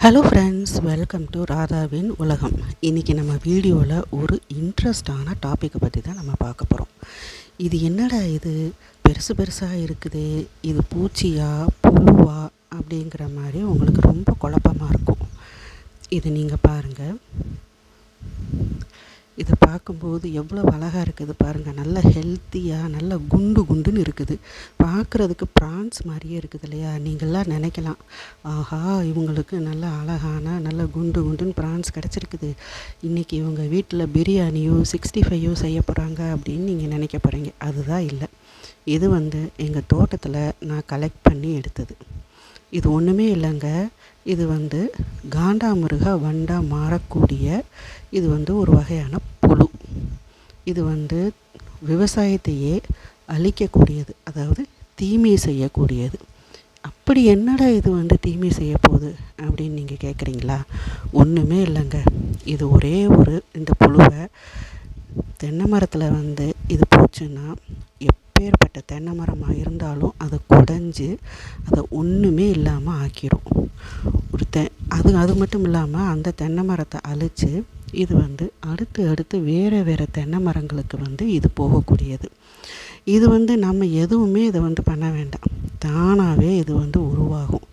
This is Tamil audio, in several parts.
ஹலோ ஃப்ரெண்ட்ஸ் வெல்கம் டு ராதாவின் உலகம் இன்றைக்கி நம்ம வீடியோவில் ஒரு இன்ட்ரெஸ்டான டாப்பிக்கை பற்றி தான் நம்ம பார்க்க போகிறோம் இது என்னடா இது? பெருசு பெருசாக இருக்குது. இது பூச்சியா? புழுவா? அப்படிங்கிற மாதிரி உங்களுக்கு ரொம்ப குழப்பமாக இருக்கும். இது நீங்கள் பாருங்கள் இதை பார்க்கும்போது எவ்வளோ அழகாக இருக்குது பாருங்கள் நல்ல ஹெல்த்தியாக நல்ல குண்டு குண்டுன்னு இருக்குது. பார்க்குறதுக்கு ப்ரான்ஸ் மாதிரியே இருக்குது இல்லையா? நீங்களாம் நினைக்கலாம். ஆஹா இவங்களுக்கு நல்ல அழகான நல்ல குண்டு குண்டுன்னு ப்ரான்ஸ் கிடச்சிருக்குது. இன்றைக்கி இவங்க வீட்டில் பிரியாணியோ சிக்ஸ்டி ஃபைவோ செய்ய போகிறாங்க அப்படின்னு நீங்கள் நினைக்க போகிறீங்க அதுதான் இல்லை. இது வந்து எங்கள் தோட்டத்தில் நான் கலெக்ட் பண்ணி எடுத்தது. இது ஒன்றுமே இல்லைங்க. இது வந்து காண்டாமிருக வண்டாக மாறக்கூடிய இது வந்து ஒரு வகையான புழு. இது வந்து விவசாயத்தையே அழிக்கக்கூடியது அதாவது தீமை செய்யக்கூடியது. அப்படி என்னடா இது வந்து தீமை செய்ய போகுது அப்படின்னு நீங்கள் கேட்குறீங்களா ஒன்றுமே இல்லைங்க. இது ஒரே ஒரு இந்த புழுவை தென்னை மரத்தில் வந்து இது போச்சுன்னா எப்பேற்பட்ட தென்னை மரமாக இருந்தாலும் அதை குடஞ்சி அதை ஒன்றுமே இல்லாமல் ஆக்கிடும் ஒரு தெ அது அது மட்டும் இல்லாமல் அந்த தென்னை மரத்தை அழித்து இது வந்து அடுத்து அடுத்து வேறு வேறு தென்னை மரங்களுக்கு வந்து இது போகக்கூடியது. இது வந்து நம்ம எதுவுமே இதை வந்து பண்ண வேண்டாம். தானாகவே இது வந்து உருவாகும்.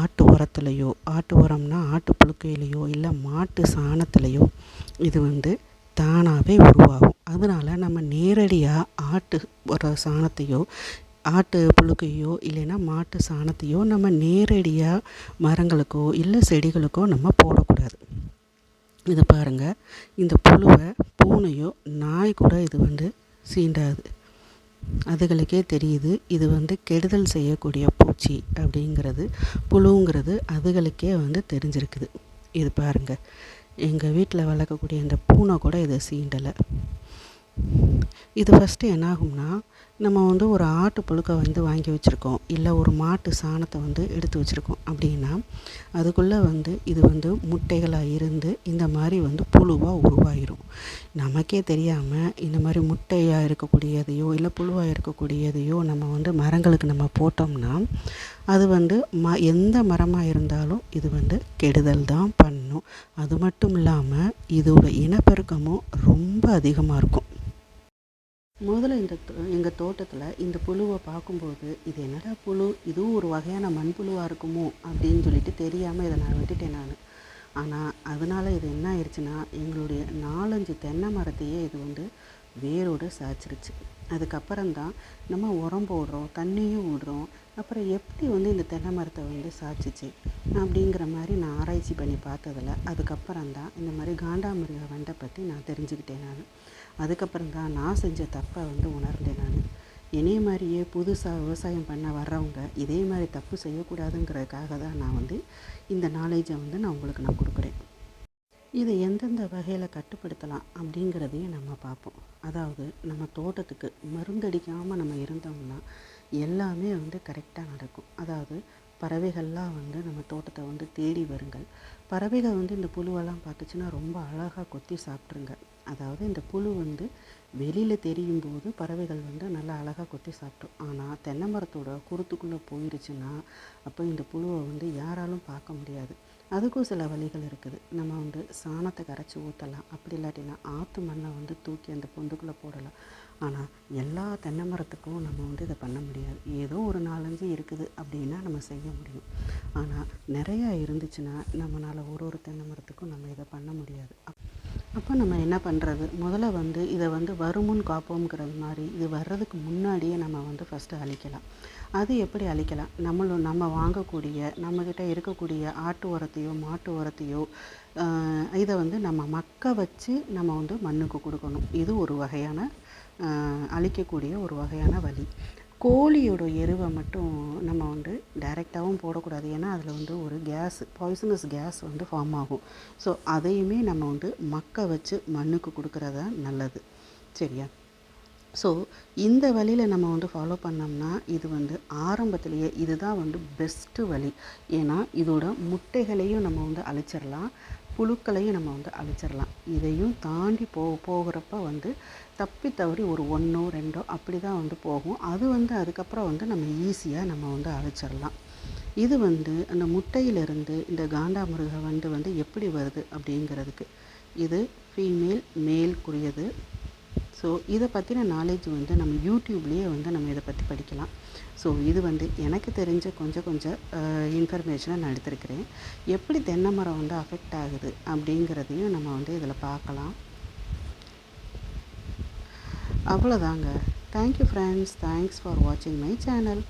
ஆட்டு உரத்துலையோ ஆட்டு உரம்னா ஆட்டு புழுக்கையிலையோ இல்லை மாட்டு சாணத்துலேயோ இது வந்து தானாகவே உருவாகும். அதனால் நம்ம நேரடியாக ஆட்டு ஒரு சாணத்தையோ ஆட்டு புழுக்கையோ இல்லைன்னா மாட்டு சாணத்தையோ நம்ம நேரடியாக மரங்களுக்கோ இல்லை செடிகளுக்கோ நம்ம போடக்கூடாது. இது பாருங்கள் இந்த புழுவை பூனையோ நாய் கூட இது வந்து சீண்டாது. அதுகளுக்கே தெரியுது இது வந்து கெடுதல் செய்யக்கூடிய பூச்சி அப்படிங்கிறது. புழுங்கிறது அதுகளுக்கே வந்து தெரிஞ்சிருக்குது. இது பாருங்கள் எங்கள் வீட்டில் வளர்க்கக்கூடிய இந்த பூனை கூட இதை சீண்டலை. இது ஃபஸ்ட்டு என்னாகும்னா நம்ம வந்து ஒரு ஆட்டு புழுக்கை வந்து வாங்கி வச்சுருக்கோம். இல்லை ஒரு மாட்டு சாணத்தை வந்து எடுத்து வச்சுருக்கோம். அப்படின்னா அதுக்குள்ளே வந்து இது வந்து முட்டைகளாக இருந்து இந்த மாதிரி வந்து புழுவாக உருவாயிரும். நமக்கே தெரியாமல் இந்த மாதிரி முட்டையாக இருக்கக்கூடியதையோ இல்லை புழுவாக இருக்கக்கூடியதையோ நம்ம வந்து மரங்களுக்கு நம்ம போட்டோம்னா அது வந்து ம எந்த மரமாக இருந்தாலும் இது வந்து கெடுதல் தான் பண்ணும். அது மட்டும் இல்லாமல் இதோட இனப்பெருக்கமும் ரொம்ப அதிகமாக இருக்கும். முதல்ல இந்த எங்கள் தோட்டத்தில் இந்த புழுவை பார்க்கும்போது இது என்னடா புழு? இதுவும் ஒரு வகையான மண்புழுவாக இருக்குமோ? அப்படின்னு சொல்லிட்டு தெரியாமல் இதை நான் விட்டுட்டேன் நான். ஆனால் அதனால் இது என்ன ஆயிடுச்சுன்னா எங்களுடைய நாலஞ்சு தென்னை மரத்தையே இது வந்து வேரோடு சாய்ச்சிருச்சு. அதுக்கப்புறம்தான் நம்ம உரம் போடுறோம் தண்ணியும் விடுறோம். அப்புறம் எப்படி வந்து இந்த தென்னை மரத்தை வந்து சாய்ச்சிச்சு அப்படிங்கிற மாதிரி நான் ஆராய்ச்சி பண்ணி பார்த்ததில் அதுக்கப்புறம் தான் இந்த மாதிரி காண்டாமிருக வண்டை பற்றி நான் தெரிஞ்சுக்கிட்டேன் நான். அதுக்கப்புறம் தான் நான் செஞ்ச தப்பை வந்து உணர்ந்தேன் நான். என்னைய மாதிரியே புதுசாக விவசாயம் பண்ண வர்றவங்க இதே மாதிரி தப்பு செய்யக்கூடாதுங்கிறதுக்காக தான் நான் வந்து இந்த நாலேஜை வந்து நான் உங்களுக்கு நான் கொடுக்குறேன். இதை எந்தெந்த வகையில் கட்டுப்படுத்தலாம் அப்படிங்கிறதையும் நம்ம பார்ப்போம். அதாவது நம்ம தோட்டத்துக்கு மருந்தடிக்காமல் நம்ம இருந்தோம்னா எல்லாமே வந்து கரெக்டாக நடக்கும். அதாவது பறவைகள்லாம் வந்து நம்ம தோட்டத்தை வந்து தேடி வருங்கள். பறவைகள் வந்து இந்த புழுவெல்லாம் பார்த்துச்சுன்னா ரொம்ப அழகாக கொத்தி சாப்பிட்ருங்க. அதாவது இந்த புழு வந்து வெளியில் தெரியும் போது பறவைகள் வந்து நல்லா அழகாக கொத்தி சாப்பிட்ரும். ஆனால் தென்னை மரத்தோட குருத்துக்குள்ளே போயிருச்சுன்னா அப்போ இந்த புழுவை வந்து யாராலும் பார்க்க முடியாது. அதுக்கும் சில வழிகள் இருக்குது. நம்ம வந்து சாணத்தை கரைச்சி ஊற்றலாம் அப்படி இல்லாட்டினா ஆற்று மண்ணை வந்து தூக்கி அந்த பொந்துக்குள்ளே போடலாம். ஆனால் எல்லா தென்னை மரத்துக்கும் நம்ம வந்து இதை பண்ண முடியாது. ஏதோ ஒரு நாலஞ்சு இருக்குது அப்படின்னா நம்ம செய்ய முடியும். ஆனால் நிறையா இருந்துச்சுன்னா நம்மளால் ஒரு ஒரு தென்னை மரத்துக்கும் நம்ம இதை பண்ண முடியாது. அப்போ நம்ம என்ன பண்ணுறது முதல்ல வந்து இதை வந்து வருமுன் காப்போம்ங்கிறது மாதிரி இது வர்றதுக்கு முன்னாடியே நம்ம வந்து ஃபஸ்ட்டு அழிக்கலாம். அது எப்படி அழிக்கலாம்? நம்மளும் நம்ம வாங்கக்கூடிய நம்மக்கிட்ட இருக்கக்கூடிய ஆட்டு உரத்தையோ மாட்டு உரத்தையோ இதை வந்து நம்ம மக்க வச்சு நம்ம வந்து மண்ணுக்கு கொடுக்கணும். இது ஒரு வகையான அழிக்கக்கூடிய ஒரு வகையான வழி கோழியோட எருவை மட்டும் நம்ம வந்து டைரெக்டாகவும் போடக்கூடாது. ஏன்னா அதில் வந்து ஒரு கேஸ் பாய்சனஸ் கேஸ் வந்து ஃபார்ம் ஆகும். ஸோ அதையுமே நம்ம வந்து மக்க வச்சு மண்ணுக்கு கொடுக்குறதா நல்லது. சரியா? ஸோ இந்த வழியில் நம்ம வந்து ஃபாலோ பண்ணோம்னா இது வந்து ஆரம்பத்திலேயே இதுதான் வந்து பெஸ்ட்டு வழி. ஏன்னா இதோட முட்டைகளையும் நம்ம வந்து அழிச்சிடலாம். புழுக்களையும் நம்ம வந்து அழிச்சிடலாம். இதையும் தாண்டி போ போகிறப்ப வந்து தப்பி தவறி ஒரு ஒன்றோ ரெண்டோ அப்படி தான் வந்து போகும். அது வந்து அதுக்கப்புறம் வந்து நம்ம ஈஸியாக நம்ம வந்து அழிச்சிடலாம். இது வந்து அந்த முட்டையிலிருந்து இந்த காண்டாமிருக வண்டு வந்து எப்படி வருது அப்படிங்கிறதுக்கு. இது ஃபீமேல் மேல்குரியது ஸோ இதை பற்றின நாலேஜ் வந்து நம்ம யூடியூப்லேயே வந்து நம்ம இதை பற்றி படிக்கலாம். ஸோ இது வந்து எனக்கு தெரிஞ்ச கொஞ்சம் கொஞ்சம் இன்ஃபர்மேஷனை நான் எடுத்திருக்கிறேன். எப்படி தென்னை மரம் வந்து அஃபெக்ட் ஆகுது அப்படிங்கிறதையும் நம்ம வந்து இதில் பார்க்கலாம். அவ்வளோதாங்க. Thank you friends thanks for வாட்சிங் மை சேனல்